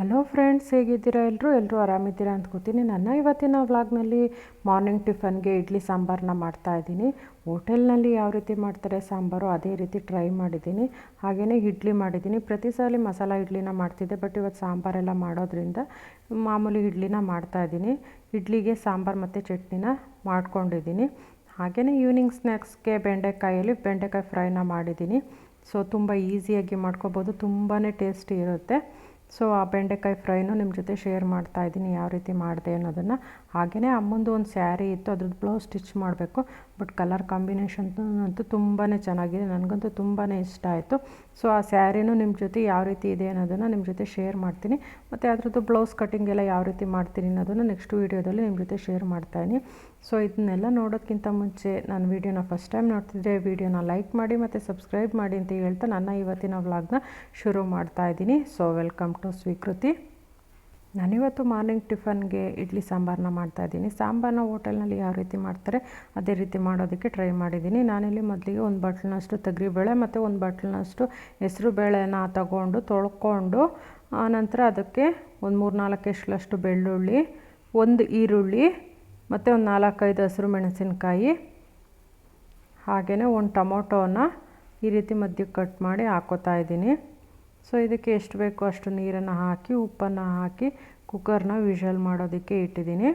Hello friends ಹೇಗಿದ್ದೀರಾ? ಎಲ್ಲರೂ ಎಲ್ಲರೂ ಆರಾಮಿದ್ದೀರಾ ಅಂದ್ಕೋತೀನಿ ನನ್ನ ಇವತ್ತಿನ ವ್ಲಾಗ್ನಲ್ಲಿ ಮಾರ್ನಿಂಗ್ ಟಿಫನ್ಗೆ ಇಡ್ಲಿ ಸಾಂಬಾರನ್ನ ಮಾಡ್ತಾ ಇದ್ದೀನಿ. ಹೋಟೆಲ್ನಲ್ಲಿ ಯಾವ ರೀತಿ ಮಾಡ್ತಾರೆ ಸಾಂಬಾರು, ಅದೇ ರೀತಿ ಟ್ರೈ ಮಾಡಿದ್ದೀನಿ. ಹಾಗೆಯೇ ಇಡ್ಲಿ ಮಾಡಿದ್ದೀನಿ. ಪ್ರತಿ ಸಲ ಮಸಾಲ ಇಡ್ಲಿನ ಮಾಡ್ತಿದ್ದೆ ಬಟ್ ಇವತ್ತು ಸಾಂಬಾರೆಲ್ಲ ಮಾಡೋದ್ರಿಂದ ಮಾಮೂಲಿ ಇಡ್ಲಿನ ಮಾಡ್ತಾ ಇದ್ದೀನಿ. ಇಡ್ಲಿಗೆ ಸಾಂಬಾರು ಮತ್ತು ಚಟ್ನಿನ ಮಾಡ್ಕೊಂಡಿದ್ದೀನಿ. ಹಾಗೆಯೇ ಈವ್ನಿಂಗ್ ಸ್ನ್ಯಾಕ್ಸ್ಗೆ ಬೆಂಡೆಕಾಯಲ್ಲಿ ಬೆಂಡೆಕಾಯಿ ಫ್ರೈನ ಮಾಡಿದ್ದೀನಿ. ಸೊ ತುಂಬ ಈಸಿಯಾಗಿ ಮಾಡ್ಕೋಬೋದು. ತುಂಬಾ ಟೇಸ್ಟಿ ಇರುತ್ತೆ. ಸೊ ಆ ಬೆಂಡೆಕಾಯಿ ಫ್ರೈನೂ ನಿಮ್ಮ ಜೊತೆ ಶೇರ್ ಮಾಡ್ತಾ ಇದ್ದೀನಿ ಯಾವ ರೀತಿ ಮಾಡಿದೆ ಅನ್ನೋದನ್ನು. ಹಾಗೆಯೇ ಅಮ್ಮಂದು ಒಂದು ಸ್ಯಾರಿ ಇತ್ತು, ಅದ್ರದ್ದು ಬ್ಲೌಸ್ ಸ್ಟಿಚ್ ಮಾಡಬೇಕು, ಬಟ್ ಕಲರ್ ಕಾಂಬಿನೇಷನ್ ಅಂತೂ ತುಂಬಾ ಚೆನ್ನಾಗಿದೆ, ನನಗಂತೂ ತುಂಬಾ ಇಷ್ಟ ಆಯಿತು. ಸೊ ಆ ಸ್ಯಾರಿನೂ ನಿಮ್ಮ ಜೊತೆ ಯಾವ ರೀತಿ ಇದೆ ಅನ್ನೋದನ್ನು ನಿಮ್ಮ ಜೊತೆ ಶೇರ್ ಮಾಡ್ತೀನಿ. ಮತ್ತು ಅದರದ್ದು ಬ್ಲೌಸ್ ಕಟಿಂಗ್ ಎಲ್ಲ ಯಾವ ರೀತಿ ಮಾಡ್ತೀನಿ ಅನ್ನೋದನ್ನು ನೆಕ್ಸ್ಟ್ ವೀಡಿಯೋದಲ್ಲಿ ನಿಮ್ಮ ಜೊತೆ ಶೇರ್ ಮಾಡ್ತಾಯಿನಿ ಸೊ ಇದನ್ನೆಲ್ಲ ನೋಡೋದಕ್ಕಿಂತ ಮುಂಚೆ ನಾನು ವೀಡಿಯೋನ ಫಸ್ಟ್ ಟೈಮ್ ನೋಡ್ತಿದ್ದೆ ವೀಡಿಯೋನ ಲೈಕ್ ಮಾಡಿ ಮತ್ತು ಸಬ್ಸ್ಕ್ರೈಬ್ ಮಾಡಿ ಅಂತ ಹೇಳ್ತಾ ನನ್ನ ಇವತ್ತಿನ ವ್ಲಾಗ್ನ ಶುರು ಮಾಡ್ತಾ ಇದ್ದೀನಿ. ಸೊ ವೆಲ್ಕಮ್ ಟು ಸ್ವೀಕೃತಿ ನಾನಿವತ್ತು ಮಾರ್ನಿಂಗ್ ಟಿಫನ್ಗೆ ಇಡ್ಲಿ ಸಾಂಬಾರನ್ನ ಮಾಡ್ತಾಯಿದ್ದೀನಿ ಸಾಂಬಾರನ್ನ ಹೋಟೆಲ್ನಲ್ಲಿ ಯಾವ ರೀತಿ ಮಾಡ್ತಾರೆ ಅದೇ ರೀತಿ ಮಾಡೋದಕ್ಕೆ ಟ್ರೈ ಮಾಡಿದ್ದೀನಿ. ನಾನಿಲ್ಲಿ ಮೊದಲಿಗೆ ಒಂದು ಬಟ್ಲಿನಷ್ಟು ತೊಗರಿಬೇಳೆ ಮತ್ತು ಒಂದು ಬಟ್ಲಿನಷ್ಟು ಹೆಸರು ಬೇಳೆನ ತಗೊಂಡು ತೊಳ್ಕೊಂಡು ಆನಂತರ ಅದಕ್ಕೆ ಒಂದು ಮೂರು ನಾಲ್ಕು ಎಷ್ಟಲಷ್ಟು ಬೆಳ್ಳುಳ್ಳಿ, ಒಂದು ಈರುಳ್ಳಿ ಮತ್ತು ಒಂದು ನಾಲ್ಕೈದು ಹಸಿರು ಮೆಣಸಿನಕಾಯಿ ಹಾಗೆಯೇ ಒಂದು ಟೊಮೊಟೋನ ಈ ರೀತಿ ಮಧ್ಯಕ್ಕೆ ಕಟ್ ಮಾಡಿ ಹಾಕೋತಾ ಇದ್ದೀನಿ. ಸೊ ಇದಕ್ಕೆ ಎಷ್ಟು ಬೇಕೋ ಅಷ್ಟು ನೀರನ್ನು ಹಾಕಿ, ಉಪ್ಪನ್ನು ಹಾಕಿ ಕುಕ್ಕರ್ನ ವಿಷಲ್ ಮಾಡೋದಕ್ಕೆ ಇಟ್ಟಿದ್ದೀನಿ.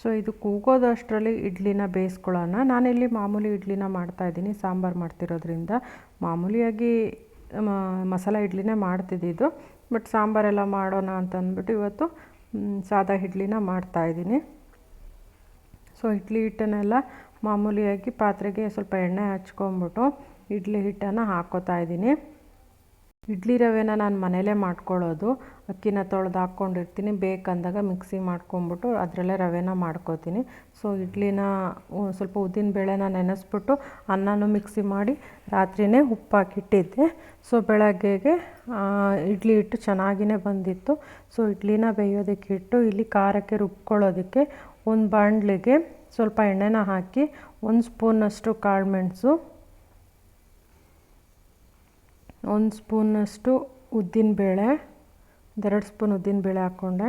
ಸೊ ಇದು ಕೂಗೋದಷ್ಟರಲ್ಲಿ ಇಡ್ಲಿನ ಬೇಯಿಸ್ಕೊಳ್ಳೋಣ. ನಾನಿಲ್ಲಿ ಮಾಮೂಲಿ ಇಡ್ಲಿನ ಮಾಡ್ತಾಯಿದ್ದೀನಿ ಸಾಂಬಾರು ಮಾಡ್ತಿರೋದ್ರಿಂದ. ಮಾಮೂಲಿಯಾಗಿ ಮಸಾಲ ಇಡ್ಲಿನೇ ಮಾಡ್ತಿದ್ದಿದ್ದು ಬಟ್ ಸಾಂಬಾರೆಲ್ಲ ಮಾಡೋಣ ಅಂತಂದ್ಬಿಟ್ಟು ಇವತ್ತು ಸಾದಾ ಇಡ್ಲಿನ ಮಾಡ್ತಾಯಿದ್ದೀನಿ ಸೊ ಇಡ್ಲಿ ಹಿಟ್ಟನ್ನೆಲ್ಲ ಮಾಮೂಲಿಯಾಗಿ ಪಾತ್ರೆಗೆ ಸ್ವಲ್ಪ ಎಣ್ಣೆ ಹಚ್ಕೊಂಬಿಟ್ಟು ಇಡ್ಲಿ ಹಿಟ್ಟನ್ನು ಹಾಕೋತಾ ಇದ್ದೀನಿ. ಇಡ್ಲಿ ರವೆನ ನಾನು ಮನೇಲೇ ಮಾಡ್ಕೊಳ್ಳೋದು ಅಕ್ಕಿನ ತೊಳೆದು ಹಾಕ್ಕೊಂಡಿರ್ತೀನಿ. ಬೇಕಂದಾಗ ಮಿಕ್ಸಿ ಮಾಡ್ಕೊಂಬಿಟ್ಟು ಅದರಲ್ಲೇ ರವೆನ ಮಾಡ್ಕೋತೀನಿ. ಸೊ, ಇಡ್ಲಿನ ಸ್ವಲ್ಪ ಉದ್ದಿನ ಬೇಳೆನ ನೆನೆಸ್ಬಿಟ್ಟು ಅನ್ನನೂ ಮಿಕ್ಸಿ ಮಾಡಿ ರಾತ್ರಿಯೇ ಉಪ್ಪು ಹಾಕಿಟ್ಟಿದ್ದೆ ಸೊ, ಬೆಳಗ್ಗೆಗೆ ಇಡ್ಲಿ ಹಿಟ್ಟು ಚೆನ್ನಾಗಿಯೇ ಬಂದಿತ್ತು. ಸೊ, ಇಡ್ಲಿನ ಬೇಯೋದಕ್ಕೆ ಇಟ್ಟು ಇಲ್ಲಿ ಖಾರಕ್ಕೆ ರುಬ್ಕೊಳ್ಳೋದಕ್ಕೆ ಒಂದು ಬಾಣಲಿಗೆ ಸ್ವಲ್ಪ ಎಣ್ಣೆನ ಹಾಕಿ ಒಂದು ಸ್ಪೂನಷ್ಟು ಕಾಳುಮೆಣಸು ಒಂದು ಸ್ಪೂನಷ್ಟು ಉದ್ದಿನಬೇಳೆ ಒಂದೆರಡು ಸ್ಪೂನ್ ಉದ್ದಿನಬೇಳೆ ಹಾಕ್ಕೊಂಡೆ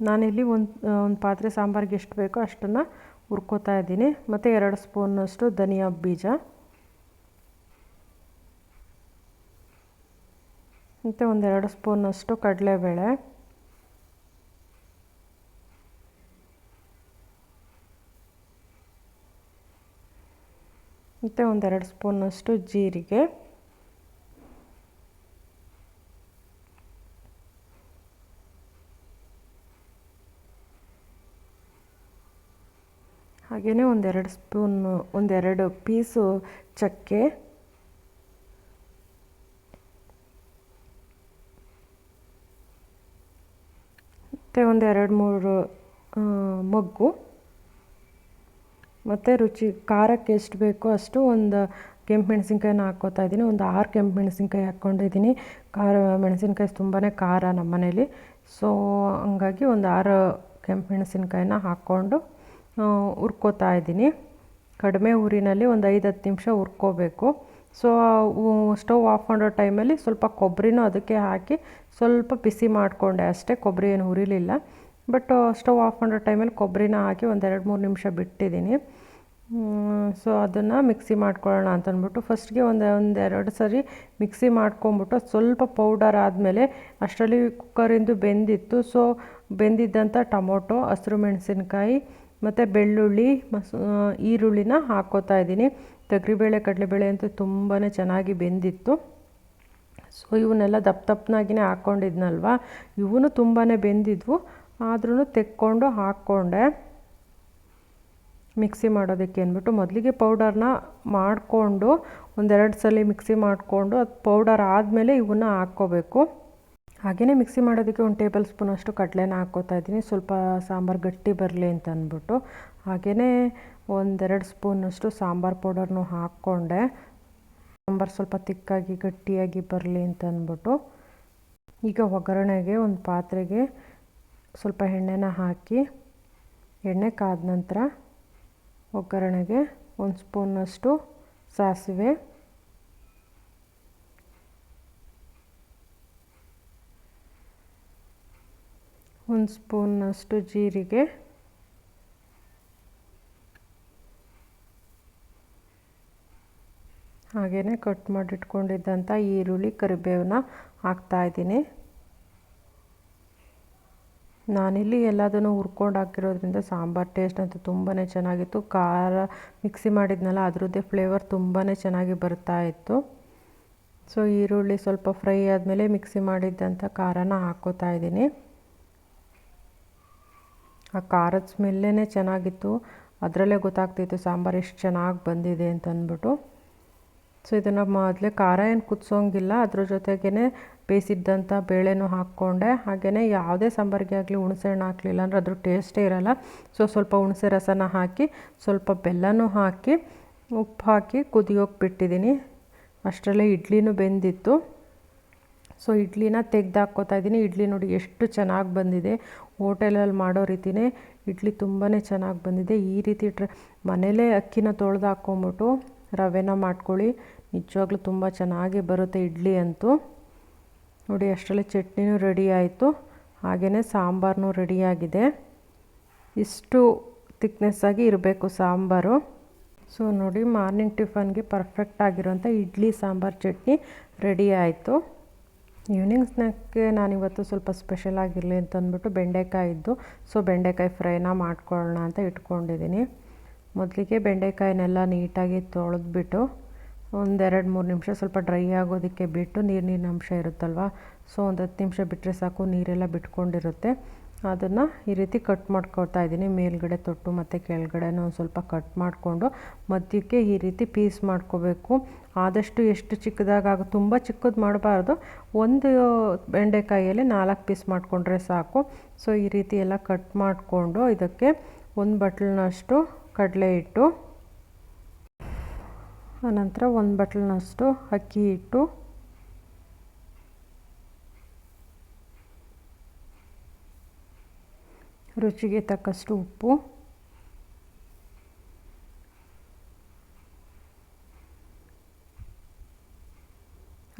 ನಾನಿಲ್ಲಿ ಒಂದು ಒಂದು ಪಾತ್ರೆ ಸಾಂಬಾರಿಗೆ ಎಷ್ಟು ಬೇಕೋ ಅಷ್ಟನ್ನು ಹುರ್ಕೋತಾ ಇದ್ದೀನಿ. ಮತ್ತು ಎರಡು ಸ್ಪೂನಷ್ಟು ಧನಿಯಾ ಬೀಜ. ಮತ್ತು ಒಂದೆರಡು ಸ್ಪೂನಷ್ಟು ಕಡಲೆಬೇಳೆ. ಮತ್ತು ಒಂದೆರಡು ಸ್ಪೂನಷ್ಟು ಜೀರಿಗೆ. ಹಾಗೆಯೇ ಒಂದೆರಡು ಸ್ಪೂನು ಒಂದೆರಡು ಪೀಸು ಚಕ್ಕೆ. ಮತ್ತು ಒಂದೆರಡು ಮೂರು ಮೊಗ್ಗು. ಮತ್ತು ರುಚಿ, ಖಾರಕ್ಕೆ ಎಷ್ಟು ಬೇಕೋ ಅಷ್ಟು ಒಂದು ಕೆಂಪು ಮೆಣಸಿನ್ಕಾಯಿನ ಹಾಕ್ಕೋತಾ ಇದ್ದೀನಿ. ಒಂದು ಆರು ಕೆಂಪು ಮೆಣಸಿನ್ಕಾಯಿ ಹಾಕ್ಕೊಂಡಿದ್ದೀನಿ. ಖಾರ, ಮೆಣಸಿನ್ಕಾಯಿ ತುಂಬಾ ಖಾರ ನಮ್ಮ ಮನೇಲಿ. ಸೊ ಹಂಗಾಗಿ ಒಂದು ಆರು ಕೆಂಪು ಮೆಣಸಿನ್ಕಾಯಿನ ಹಾಕ್ಕೊಂಡು ಹುರ್ಕೋತಾ ಇದ್ದೀನಿ. ಕಡಿಮೆ ಊರಿನಲ್ಲಿ ಒಂದು ಐದು ಹತ್ತು ನಿಮಿಷ ಹುರ್ಕೋಬೇಕು. ಸೊ ಸ್ಟವ್ ಆಫ್ ಮಾಡೋ ಟೈಮಲ್ಲಿ ಸ್ವಲ್ಪ ಕೊಬ್ಬರಿನೂ ಅದಕ್ಕೆ ಹಾಕಿ ಸ್ವಲ್ಪ ಬಿಸಿ ಮಾಡಿಕೊಂಡೆ ಅಷ್ಟೇ. ಕೊಬ್ಬರಿ ಏನು ಹುರಿಲಿಲ್ಲ. ಬಟ್, ಸ್ಟವ್ ಆಫ್ ಮಾಡೋ ಟೈಮಲ್ಲಿ ಕೊಬ್ಬರಿನ ಹಾಕಿ ಒಂದೆರಡು ಮೂರು ನಿಮಿಷ ಬಿಟ್ಟಿದ್ದೀನಿ. ಸೊ ಅದನ್ನು ಮಿಕ್ಸಿ ಮಾಡ್ಕೊಳ್ಳೋಣ ಅಂತಂದ್ಬಿಟ್ಟು ಫಸ್ಟ್ಗೆ ಒಂದು ಒಂದೆರಡು ಸರಿ ಮಿಕ್ಸಿ ಮಾಡ್ಕೊಂಬಿಟ್ಟು ಸ್ವಲ್ಪ ಪೌಡರ್ ಆದಮೇಲೆ ಅಷ್ಟರಲ್ಲಿ ಕುಕ್ಕರಿಂದು ಬೆಂದಿತ್ತು. ಸೊ ಬೆಂದಿದ್ದಂಥ ಟೊಮೊಟೊ, ಹಸಿರು ಮೆಣಸಿನ್ಕಾಯಿ ಮತ್ತು ಬೆಳ್ಳುಳ್ಳಿ, ಮಸ್ ಈರುಳ್ಳಿನ ಹಾಕ್ಕೋತಾ ಇದ್ದೀನಿ. ತೊಗರಿಬೇಳೆ, ಕಡಲೆಬೇಳೆ ಅಂತೂ ತುಂಬಾ ಚೆನ್ನಾಗಿ ಬೆಂದಿತ್ತು. ಸೊ ಇವನ್ನೆಲ್ಲ ದಪ್ಪ ದಪ್ಪನಾಗಿನೇ ಹಾಕ್ಕೊಂಡಿದ್ನಲ್ವ ಇವನು ತುಂಬಾ ಬೆಂದಿದ್ವು. ಆದ್ರೂ ತೆಕ್ಕೊಂಡು ಹಾಕ್ಕೊಂಡೆ. ಮಿಕ್ಸಿ ಮಾಡೋದಕ್ಕೆ ಅಂದ್ಬಿಟ್ಟು ಮೊದಲಿಗೆ ಪೌಡರ್ನ ಮಾಡಿಕೊಂಡು ಒಂದೆರಡು ಸಲ ಮಿಕ್ಸಿ ಮಾಡಿಕೊಂಡು ಅದು ಪೌಡರ್ ಆದಮೇಲೆ ಇವನ್ನ ಹಾಕ್ಕೋಬೇಕು. ಹಾಗೆಯೇ ಮಿಕ್ಸಿ ಮಾಡೋದಕ್ಕೆ ಒಂದು ಟೇಬಲ್ ಸ್ಪೂನ್ ಅಷ್ಟು ಕಡಲೆನ ಹಾಕ್ಕೋತಾ ಇದ್ದೀನಿ. ಸ್ವಲ್ಪ ಸಾಂಬಾರು ಗಟ್ಟಿ ಬರಲಿ ಅಂತ ಅಂದ್ಬಿಟ್ಟು. ಹಾಗೆಯೇ ಒಂದೆರಡು ಸ್ಪೂನಷ್ಟು ಸಾಂಬಾರು ಪೌಡರ್ನು ಹಾಕ್ಕೊಂಡೆ. ಸಾಂಬಾರು ಸ್ವಲ್ಪ ತಿಕ್ಕಾಗಿ, ಗಟ್ಟಿಯಾಗಿ ಬರಲಿ ಅಂತ ಅಂದ್ಬಿಟ್ಟು. ಈಗ ಒಗ್ಗರಣೆಗೆ ಒಂದು ಪಾತ್ರೆಗೆ ಸ್ವಲ್ಪ ಎಣ್ಣೆನ ಹಾಕಿ, ಎಣ್ಣೆ ಕಾದ ನಂತರ ಒಗ್ಗರಣೆಗೆ ಒಂದು ಸ್ಪೂನಷ್ಟು ಸಾಸಿವೆ. ಒಂದು ಸ್ಪೂನಷ್ಟು ಜೀರಿಗೆ. ಹಾಗೆಯೇ ಕಟ್ ಮಾಡಿಟ್ಕೊಂಡಿದ್ದಂಥ ಈರುಳ್ಳಿ ಕರಿಬೇವನ್ನ ಹಾಕ್ತಾಯಿದ್ದೀನಿ ನಾನಿಲ್ಲಿ ಎಲ್ಲದನ್ನು ಹುರ್ಕೊಂಡು ಹಾಕಿರೋದ್ರಿಂದ ಸಾಂಬಾರು ಟೇಸ್ಟ್ ಅಂತೂ ತುಂಬಾ ಚೆನ್ನಾಗಿತ್ತು. ಖಾರ ಮಿಕ್ಸಿ ಮಾಡಿದ್ನಲ್ಲ, ಅದರದ್ದೇ ಫ್ಲೇವರ್ ತುಂಬಾ ಚೆನ್ನಾಗಿ ಬರ್ತಾ ಇತ್ತು. ಸೊ ಈರುಳ್ಳಿ ಸ್ವಲ್ಪ ಫ್ರೈ ಆದಮೇಲೆ ಮಿಕ್ಸಿ ಮಾಡಿದ್ದಂಥ ಖಾರನ ಹಾಕ್ಕೋತಾ ಇದ್ದೀನಿ. ಆ ಖಾರದ ಸ್ಮೆಲ್ಲೇ ಚೆನ್ನಾಗಿತ್ತು. ಅದರಲ್ಲೇ ಗೊತ್ತಾಗ್ತಿತ್ತು ಸಾಂಬಾರು ಎಷ್ಟು ಚೆನ್ನಾಗಿ ಬಂದಿದೆ ಅಂತ ಅಂದ್ಬಿಟ್ಟು ಸೊ ಇದನ್ನು ಮೊದಲೇ ಖಾರ ಏನು ಕುದಿಸೋಂಗಿಲ್ಲ. ಅದ್ರ ಜೊತೆಗೇ ಬೇಯಿಸಿದ್ದಂಥ ಬೇಳೆನೂ ಹಾಕ್ಕೊಂಡೆ. ಹಾಗೆಯೇ ಯಾವುದೇ ಸಾಂಬಾರಿಗೆ ಆಗಲಿ ಹುಣಸೆ ಹಣ್ಣು ಹಾಕಲಿಲ್ಲ ಅಂದರೆ ಅದ್ರ ಟೇಸ್ಟೇ ಇರೋಲ್ಲ. ಸೊ ಸ್ವಲ್ಪ ಹುಣಸೆ ರಸನ ಹಾಕಿ, ಸ್ವಲ್ಪ ಬೆಲ್ಲನೂ ಹಾಕಿ, ಉಪ್ಪು ಹಾಕಿ ಕುದಿಯೋಕೆ ಬಿಟ್ಟಿದ್ದೀನಿ ಅಷ್ಟರಲ್ಲೇ ಇಡ್ಲಿನೂ ಬೆಂದಿತ್ತು. ಸೊ ಇಡ್ಲಿನ ತೆಗ್ದು ಹಾಕ್ಕೋತಾ ಇದ್ದೀನಿ ಇಡ್ಲಿ ನೋಡಿ ಎಷ್ಟು ಚೆನ್ನಾಗಿ ಬಂದಿದೆ. ಹೋಟೆಲಲ್ಲಿ ಮಾಡೋ ರೀತಿಯೇ ಇಡ್ಲಿ ತುಂಬಾ ಚೆನ್ನಾಗಿ ಬಂದಿದೆ. ಈ ರೀತಿ ಟ್ರ ಮನೇಲೇ ಅಕ್ಕಿನ ತೊಳೆದು ಹಾಕ್ಕೊಂಬಿಟ್ಟು ರವೆನ ಮಾಡ್ಕೊಳ್ಳಿ. ನಿಜವಾಗ್ಲೂ ತುಂಬ ಚೆನ್ನಾಗಿ ಬರುತ್ತೆ ಇಡ್ಲಿ ಅಂತೂ. ನೋಡಿ, ಅಷ್ಟರಲ್ಲಿ ಚಟ್ನಿನೂ ರೆಡಿ ಆಯಿತು. ಹಾಗೆಯೇ ಸಾಂಬಾರನೂ ರೆಡಿಯಾಗಿದೆ ಇಷ್ಟು ತಿಕ್ನೆಸ್ಸಾಗಿ ಇರಬೇಕು ಸಾಂಬಾರು. ಸೊ, ನೋಡಿ, ಮಾರ್ನಿಂಗ್ ಟಿಫನ್ಗೆ ಪರ್ಫೆಕ್ಟ್ ಆಗಿರೋಂಥ ಇಡ್ಲಿ, ಸಾಂಬಾರು, ಚಟ್ನಿ ರೆಡಿ ಆಯಿತು. ಈವ್ನಿಂಗ್ ಸ್ನ್ಯಾಕ್ಗೆ ನಾನಿವತ್ತು ಸ್ವಲ್ಪ ಸ್ಪೆಷಲ್ ಆಗಿರಲಿ ಅಂತ ಅಂದ್ಬಿಟ್ಟು ಬೆಂಡೆಕಾಯಿ ಇದ್ದು ಸೊ, ಬೆಂಡೆಕಾಯಿ ಫ್ರೈನ ಮಾಡ್ಕೊಳ್ಳೋಣ ಅಂತ ಇಟ್ಕೊಂಡಿದ್ದೀನಿ. ಮೊದಲಿಗೆ ಬೆಂಡೆಕಾಯನ್ನೆಲ್ಲ ನೀಟಾಗಿ ತೊಳೆದ್ಬಿಟ್ಟು ಒಂದೆರಡು ಮೂರು ನಿಮಿಷ ಸ್ವಲ್ಪ ಡ್ರೈ ಆಗೋದಕ್ಕೆ ಬಿಟ್ಟು ನೀರು ನೀರಿನ ಅಂಶ ಇರುತ್ತಲ್ವ? ಸೊ, ಒಂದು ಹತ್ತು ನಿಮಿಷ ಬಿಟ್ಟರೆ ಸಾಕು, ನೀರೆಲ್ಲ ಬಿಟ್ಕೊಂಡಿರುತ್ತೆ. ಅದನ್ನು ಈ ರೀತಿ ಕಟ್ ಮಾಡ್ಕೊಳ್ತಾ ಇದ್ದೀನಿ. ಮೇಲ್ಗಡೆ ತೊಟ್ಟು ಮತ್ತು ಕೆಳಗಡೆನೂ ಒಂದು ಸ್ವಲ್ಪ ಕಟ್ ಮಾಡಿಕೊಂಡು ಮಧ್ಯಕ್ಕೆ ಈ ರೀತಿ ಪೀಸ್ ಮಾಡ್ಕೋಬೇಕು. ಆದಷ್ಟು ಎಷ್ಟು ಚಿಕ್ಕದಾಗ ತುಂಬ ಚಿಕ್ಕದು ಮಾಡಬಾರ್ದು. ಒಂದು ಬೆಂಡೆಕಾಯಿಯಲ್ಲಿ ನಾಲ್ಕು ಪೀಸ್ ಮಾಡಿಕೊಂಡ್ರೆ ಸಾಕು. ಸೊ, ಈ ರೀತಿ ಎಲ್ಲ ಕಟ್ ಮಾಡಿಕೊಂಡು ಇದಕ್ಕೆ ಒಂದು ಬಟ್ಲನಷ್ಟು ಕಡಲೆ ಹಿಟ್ಟು ಆನಂತರ ಒಂದು ಬಟ್ಲಿನಷ್ಟು ಅಕ್ಕಿ ಹಿಟ್ಟು ರುಚಿಗೆ ತಕ್ಕಷ್ಟು ಉಪ್ಪು.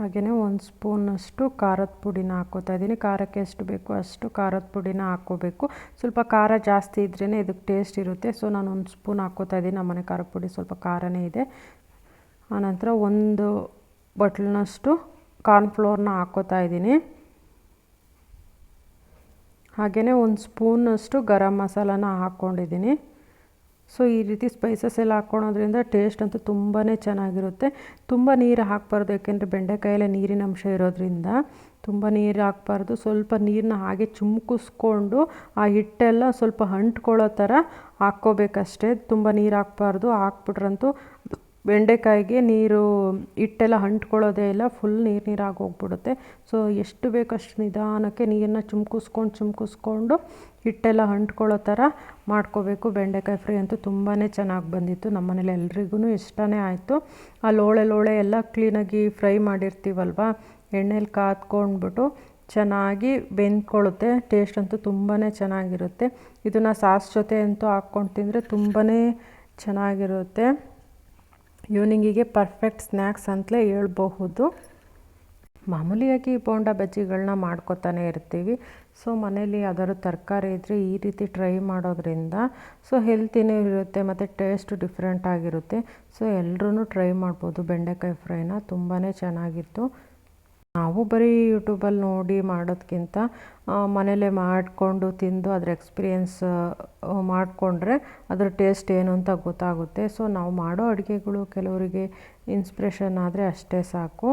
ಹಾಗೆಯೇ ಒಂದು ಸ್ಪೂನಷ್ಟು ಖಾರದ ಪುಡಿನ ಹಾಕೋತಾ ಇದ್ದೀನಿ. ಖಾರಕ್ಕೆ ಎಷ್ಟು ಬೇಕು ಅಷ್ಟು ಖಾರದ ಪುಡಿನ ಹಾಕ್ಕೋಬೇಕು ಸ್ವಲ್ಪ ಖಾರ ಜಾಸ್ತಿ ಇದ್ರೇ ಇದಕ್ಕೆ ಟೇಸ್ಟ್ ಇರುತ್ತೆ. ಸೊ, ನಾನು ಒಂದು ಸ್ಪೂನ್ ಹಾಕೋತಾ ಇದ್ದೀನಿ. ನಮ್ಮನೆ ಖಾರದ ಪುಡಿ ಸ್ವಲ್ಪ ಖಾರನೇ ಇದೆ. ಆನಂತರ ಒಂದು ಬಟ್ಲಿನಷ್ಟು ಕಾರ್ನ್ಫ್ಲೋರ್ನ ಹಾಕ್ಕೋತಾ ಇದ್ದೀನಿ. ಹಾಗೆಯೇ ಒಂದು ಸ್ಪೂನಷ್ಟು ಗರಂ ಮಸಾಲಾನ ಹಾಕ್ಕೊಂಡಿದ್ದೀನಿ ಸೊ ಈ ರೀತಿ ಸ್ಪೈಸಸ್ ಎಲ್ಲ ಹಾಕ್ಕೊಳೋದ್ರಿಂದ ಟೇಸ್ಟ್ ಅಂತೂ ತುಂಬಾ ಚೆನ್ನಾಗಿರುತ್ತೆ. ತುಂಬ ನೀರು ಹಾಕಬಾರ್ದು, ಯಾಕೆಂದರೆ ಬೆಂಡೆಕಾಯಲ್ಲೇ ನೀರಿನ ಅಂಶ ಇರೋದ್ರಿಂದ ತುಂಬ ನೀರು ಹಾಕ್ಬಾರ್ದು. ಸ್ವಲ್ಪ ನೀರನ್ನ ಹಾಗೆ ಚುಮ್ಕಿಸ್ಕೊಂಡು ಆ ಹಿಟ್ಟೆಲ್ಲ ಸ್ವಲ್ಪ ಅಂಟ್ಕೊಳ್ಳೋ ಥರ ಹಾಕ್ಕೋಬೇಕಷ್ಟೇ. ತುಂಬ ನೀರು ಹಾಕ್ಬಾರ್ದು, ಹಾಕ್ಬಿಟ್ರಂತೂ ಬೆಂಡೆಕಾಯಿಗೆ ನೀರು ಹಿಟ್ಟೆಲ್ಲ ಅಂಟ್ಕೊಳ್ಳೋದೇ ಇಲ್ಲ ಫುಲ್ ನೀರು ನೀರಾಗಿ ಹೋಗ್ಬಿಡುತ್ತೆ. ಸೊ ಎಷ್ಟು ಬೇಕಷ್ಟು ನಿಧಾನಕ್ಕೆ ನೀರನ್ನ ಚುಮ್ಕಿಸ್ಕೊಂಡು ಚುಮ್ಕಿಸ್ಕೊಂಡು ಹಿಟ್ಟೆಲ್ಲ ಅಂಟ್ಕೊಳ್ಳೋ ಥರ ಮಾಡ್ಕೋಬೇಕು. ಬೆಂಡೆಕಾಯಿ ಫ್ರೈ ಅಂತೂ ತುಂಬಾ ಚೆನ್ನಾಗಿ ಬಂದಿತ್ತು. ನಮ್ಮ ಮನೇಲಿ ಎಲ್ರಿಗೂ ಇಷ್ಟನೇ ಆಯಿತು. ಆ ಲೋಳೆ ಲೋಳೆ ಎಲ್ಲ ಕ್ಲೀನಾಗಿ ಫ್ರೈ ಮಾಡಿರ್ತೀವಲ್ವ? ಎಣ್ಣೆಲಿ ಕಾದ್ಕೊಂಡ್ಬಿಟ್ಟು ಚೆನ್ನಾಗಿ ಬೆಂದ್ಕೊಳ್ಳುತ್ತೆ. ಟೇಸ್ಟ್ ಅಂತೂ ತುಂಬಾ ಚೆನ್ನಾಗಿರುತ್ತೆ. ಇದನ್ನು ಸಾಸ್ ಜೊತೆ ಅಂತೂ ಹಾಕ್ಕೊಂಡು ತಿಂದರೆ ತುಂಬಾ ಚೆನ್ನಾಗಿರುತ್ತೆ. ಈವ್ನಿಂಗಿಗೆ ಪರ್ಫೆಕ್ಟ್ ಸ್ನ್ಯಾಕ್ಸ್ ಅಂತಲೇ ಹೇಳ್ಬಹುದು. ಮಾಮೂಲಿಯಾಗಿ ಬೋಂಡ ಬಜ್ಜಿಗಳನ್ನ ಮಾಡ್ಕೊತಾನೆ ಇರ್ತೀವಿ. ಸೊ ಮನೇಲಿ ಯಾವ್ದಾದ್ರು ತರಕಾರಿ ಇದ್ದರೆ ಈ ರೀತಿ ಟ್ರೈ ಮಾಡೋದ್ರಿಂದ ಸೊ ಹೆಲ್ತಿನೂ ಇರುತ್ತೆ ಮತ್ತು ಟೇಸ್ಟ್ ಡಿಫ್ರೆಂಟ್ ಆಗಿರುತ್ತೆ. ಸೊ ಎಲ್ಲರೂ ಟ್ರೈ ಮಾಡ್ಬೋದು. ಬೆಂಡೆಕಾಯಿ ಫ್ರೈನ ತುಂಬಾ ಚೆನ್ನಾಗಿತ್ತು. ನಾವು ಬರೀ ಯೂಟ್ಯೂಬಲ್ಲಿ ನೋಡಿ ಮಾಡೋದಕ್ಕಿಂತ ಮನೇಲೇ ಮಾಡಿಕೊಂಡು ತಿಂದು ಅದರ ಎಕ್ಸ್ಪೀರಿಯೆನ್ಸ್ ಮಾಡಿಕೊಂಡ್ರೆ ಅದರ ಟೇಸ್ಟ್ ಏನು ಅಂತ ಗೊತ್ತಾಗುತ್ತೆ. ಸೊ, ನಾವು ಮಾಡೋ ಅಡುಗೆಗಳು ಕೆಲವರಿಗೆ ಇನ್ಸ್ಪಿರೇಷನ್ ಆದರೆ ಅಷ್ಟೇ ಸಾಕು.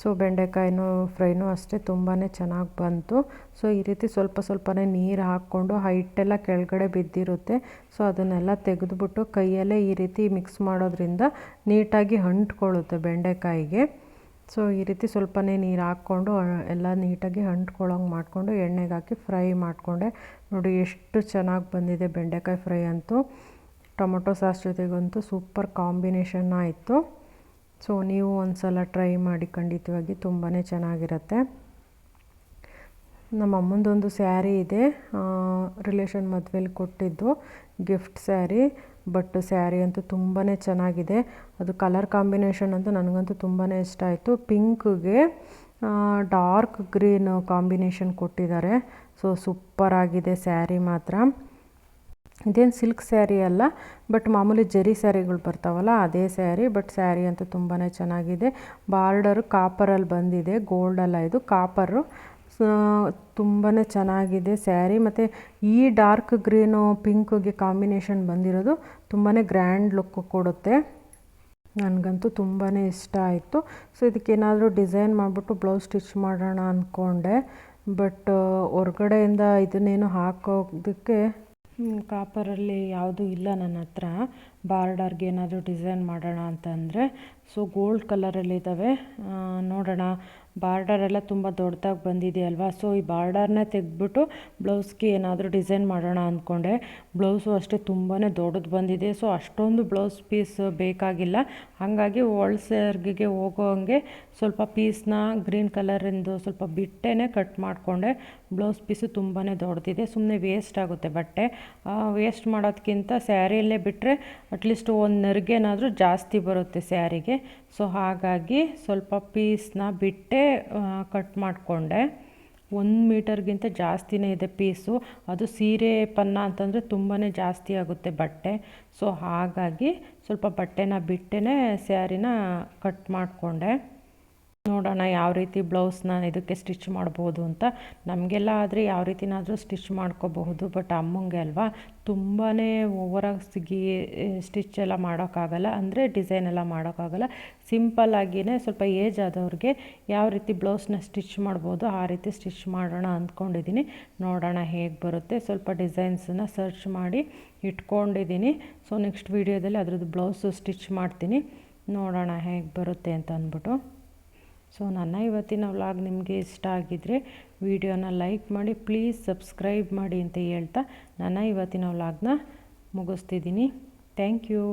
ಸೊ, ಬೆಂಡೆಕಾಯಿನೂ ಫ್ರೈನೂ ಅಷ್ಟೇ ತುಂಬಾ ಚೆನ್ನಾಗಿ ಬಂತು. ಸೊ, ಈ ರೀತಿ ಸ್ವಲ್ಪ ಸ್ವಲ್ಪನೇ ನೀರು ಹಾಕ್ಕೊಂಡು ಹೈಟೆಲ್ಲ ಕೆಳಗಡೆ ಬಿದ್ದಿರುತ್ತೆ. ಸೊ, ಅದನ್ನೆಲ್ಲ ತೆಗೆದುಬಿಟ್ಟು ಕೈಯಲ್ಲೇ ಈ ರೀತಿ ಮಿಕ್ಸ್ ಮಾಡೋದ್ರಿಂದ ನೀಟಾಗಿ ಅಂಟ್ಕೊಳ್ಳುತ್ತೆ ಬೆಂಡೆಕಾಯಿಗೆ. ಸೊ ಈ ರೀತಿ ಸ್ವಲ್ಪನೇ ನೀರು ಹಾಕ್ಕೊಂಡು ಎಲ್ಲ ನೀಟಾಗಿ ಅಂಟ್ಕೊಳ್ಳೋಂಗೆ ಮಾಡಿಕೊಂಡು, ಎಣ್ಣೆಗೆ ಹಾಕಿ ಫ್ರೈ ಮಾಡಿಕೊಂಡೆ. ನೋಡಿ ಎಷ್ಟು ಚೆನ್ನಾಗಿ ಬಂದಿದೆ ಬೆಂಡೆಕಾಯಿ ಫ್ರೈ ಅಂತೂ. ಟೊಮೊಟೊ ಸಾಸ್ ಜೊತೆಗಂತೂ ಸೂಪರ್ ಕಾಂಬಿನೇಷನ್ ಆಯಿತು. ಸೊ ನೀವು ಒಂದು ಸಲ ಟ್ರೈ ಮಾಡಿ ಖಂಡಿತವಾಗಿ ತುಂಬಾ ಚೆನ್ನಾಗಿರುತ್ತೆ. ನಮ್ಮ ಅಮ್ಮಂದೊಂದು ಸ್ಯಾರಿ ಇದೆ ರಿಲೇಷನ್ ಮದುವೆಲಿ ಕೊಟ್ಟಿದ್ದು ಗಿಫ್ಟ್ ಸ್ಯಾರಿ. ಬಟ್ ಸ್ಯಾರಿ ಅಂತೂ ತುಂಬಾ ಚೆನ್ನಾಗಿದೆ. ಅದು ಕಲರ್ ಕಾಂಬಿನೇಷನ್ ಅಂತೂ ನನಗಂತೂ ತುಂಬಾ ಇಷ್ಟ ಆಯಿತು. ಪಿಂಕ್ಗೆ ಡಾರ್ಕ್ ಗ್ರೀನ್ ಕಾಂಬಿನೇಷನ್ ಕೊಟ್ಟಿದ್ದಾರೆ. ಸೊ ಸೂಪರಾಗಿದೆ ಸ್ಯಾರಿ ಮಾತ್ರ. ಇದೇನು ಸಿಲ್ಕ್ ಸ್ಯಾರಿ ಅಲ್ಲ, ಬಟ್ ಮಾಮೂಲಿ ಜರಿ ಸ್ಯಾರಿಗಳು ಬರ್ತಾವಲ್ಲ, ಅದೇ ಸ್ಯಾರಿ, ಬಟ್ ಸ್ಯಾರಿ ಅಂತೂ ತುಂಬಾ ಚೆನ್ನಾಗಿದೆ. ಬಾರ್ಡರು ಕಾಪರಲ್ಲಿ ಬಂದಿದೆ ಗೋಲ್ಡಲ್ಲ ಇದು, ಕಾಪರು. ತುಂಬಾ ಚೆನ್ನಾಗಿದೆ ಸ್ಯಾರಿ. ಮತ್ತು ಈ ಡಾರ್ಕ್ ಗ್ರೀನು ಪಿಂಕ್ಗೆ ಕಾಂಬಿನೇಷನ್ ಬಂದಿರೋದು ತುಂಬಾ ಗ್ರ್ಯಾಂಡ್ ಲುಕ್ ಕೊಡುತ್ತೆ. ನನಗಂತೂ ತುಂಬಾ ಇಷ್ಟ ಆಯಿತು. ಸೊ, ಇದಕ್ಕೇನಾದರೂ ಡಿಸೈನ್ ಮಾಡಿಬಿಟ್ಟು ಬ್ಲೌಸ್ ಸ್ಟಿಚ್ ಮಾಡೋಣ ಅಂದ್ಕೊಂಡೆ ಬಟ್ ಹೊರ್ಗಡೆಯಿಂದ ಇದನ್ನೇನು ಹಾಕೋದಕ್ಕೆ ಕಾಪರಲ್ಲಿ ಯಾವುದೂ ಇಲ್ಲ ನನ್ನ ಹತ್ರ. ಬಾರ್ಡರ್ಗೆ ಏನಾದರೂ ಡಿಸೈನ್ ಮಾಡೋಣ ಅಂತಂದರೆ, ಸೊ ಗೋಲ್ಡ್ ಕಲರಲ್ಲಿದ್ದಾವೆ. ನೋಡೋಣ. ಬಾರ್ಡರ್ ಎಲ್ಲ ತುಂಬ ದೊಡ್ಡದಾಗಿ ಬಂದಿದೆ ಅಲ್ವಾ? ಸೊ ಈ ಬಾರ್ಡರ್ನ ತೆಗೆದ್ಬಿಟ್ಟು ಬ್ಲೌಸ್ಗೆ ಏನಾದರೂ ಡಿಸೈನ್ ಮಾಡೋಣ ಅಂದ್ಕೊಂಡೆ ಬ್ಲೌಸು ಅಷ್ಟೇ ತುಂಬಾ ದೊಡ್ಡದು ಬಂದಿದೆ. ಸೊ ಅಷ್ಟೊಂದು ಬ್ಲೌಸ್ ಪೀಸ್ ಬೇಕಾಗಿಲ್ಲ. ಹಾಗಾಗಿ ಹೋಲ್ಸೇರ್ಗೆ ಹೋಗೋ ಹಂಗೆ ಸ್ವಲ್ಪ ಪೀಸ್ನ ಗ್ರೀನ್ ಕಲರಿಂದು ಸ್ವಲ್ಪ ಬಿಟ್ಟೇ ಕಟ್ ಮಾಡಿಕೊಂಡೆ. ಬ್ಲೌಸ್ ಪೀಸು ತುಂಬಾ ದೊಡ್ಡದಿದೆ. ಸುಮ್ಮನೆ ವೇಸ್ಟ್ ಆಗುತ್ತೆ ಬಟ್ಟೆ. ವೇಸ್ಟ್ ಮಾಡೋದಕ್ಕಿಂತ ಸ್ಯಾರಿಯಲ್ಲೇ ಬಿಟ್ಟರೆ ಅಟ್ಲೀಸ್ಟ್ ಒಂದು ನೆರಿಗೆನಾದರೂ ಜಾಸ್ತಿ ಬರುತ್ತೆ ಸ್ಯಾರಿಗೆ. ಸೊ ಹಾಗಾಗಿ ಸ್ವಲ್ಪ ಪೀಸ್ನ ಬಿಟ್ಟೆ ಕಟ್ ಮಾಡಿಕೊಂಡೆ. ಒಂದು ಮೀಟರ್ಗಿಂತ ಜಾಸ್ತಿನೇ ಇದೆ ಪೀಸು ಅದು ಸೀರೆ ಪನ್ನ ಅಂತಂದರೆ ತುಂಬಾ ಜಾಸ್ತಿ ಆಗುತ್ತೆ ಬಟ್ಟೆ. ಸೊ ಹಾಗಾಗಿ ಸ್ವಲ್ಪ ಬಟ್ಟೆನ ಬಿಟ್ಟೇ ಸ್ಯಾರಿನ ಕಟ್ ಮಾಡಿಕೊಂಡೆ. ನೋಡೋಣ ಯಾವ ರೀತಿ ಬ್ಲೌಸ್ನ ಇದಕ್ಕೆ ಸ್ಟಿಚ್ ಮಾಡ್ಬೋದು ಅಂತ. ನಮಗೆಲ್ಲ ಆದರೆ ಯಾವ ರೀತಿನಾದರೂ ಸ್ಟಿಚ್ ಮಾಡ್ಕೋಬಹುದು, ಬಟ್ ಅಮ್ಮಂಗೆ ಅಲ್ವಾ ತುಂಬಾ ಓವರಾಗಿ ಸಿಗಿ ಸ್ಟಿಚ್ ಎಲ್ಲ ಮಾಡೋಕ್ಕಾಗಲ್ಲ, ಅಂದರೆ ಡಿಸೈನ್ ಎಲ್ಲ ಮಾಡೋಕ್ಕಾಗಲ್ಲ. ಸಿಂಪಲ್ಲಾಗಿಯೇ ಸ್ವಲ್ಪ ಏಜ್ ಆದವ್ರಿಗೆ ಯಾವ ರೀತಿ ಬ್ಲೌಸ್ನ ಸ್ಟಿಚ್ ಮಾಡ್ಬೋದು, ಆ ರೀತಿ ಸ್ಟಿಚ್ ಮಾಡೋಣ ಅಂದ್ಕೊಂಡಿದ್ದೀನಿ. ನೋಡೋಣ ಹೇಗೆ ಬರುತ್ತೆ. ಸ್ವಲ್ಪ ಡಿಸೈನ್ಸನ್ನ ಸರ್ಚ್ ಮಾಡಿ ಇಟ್ಕೊಂಡಿದ್ದೀನಿ. ಸೊ ನೆಕ್ಸ್ಟ್ ವೀಡಿಯೋದಲ್ಲಿ ಅದ್ರದ್ದು ಬ್ಲೌಸು ಸ್ಟಿಚ್ ಮಾಡ್ತೀನಿ. ನೋಡೋಣ ಹೇಗೆ ಬರುತ್ತೆ ಅಂತ ಅಂದ್ಬಿಟ್ಟು. ಸೊ ನನ್ನ ಇವತ್ತಿನ ವ್ಲಾಗ್ ನಿಮಗೆ ಇಷ್ಟ ಆಗಿದ್ದರೆ ವಿಡಿಯೋನ ಲೈಕ್ ಮಾಡಿ, ಪ್ಲೀಸ್ ಸಬ್ಸ್ಕ್ರೈಬ್ ಮಾಡಿ ಅಂತ ಹೇಳ್ತಾ ನನ್ನ ಇವತ್ತಿನ ವ್ಲಾಗ್ನ ಮುಗಿಸ್ತಿದ್ದೀನಿ. Thank you.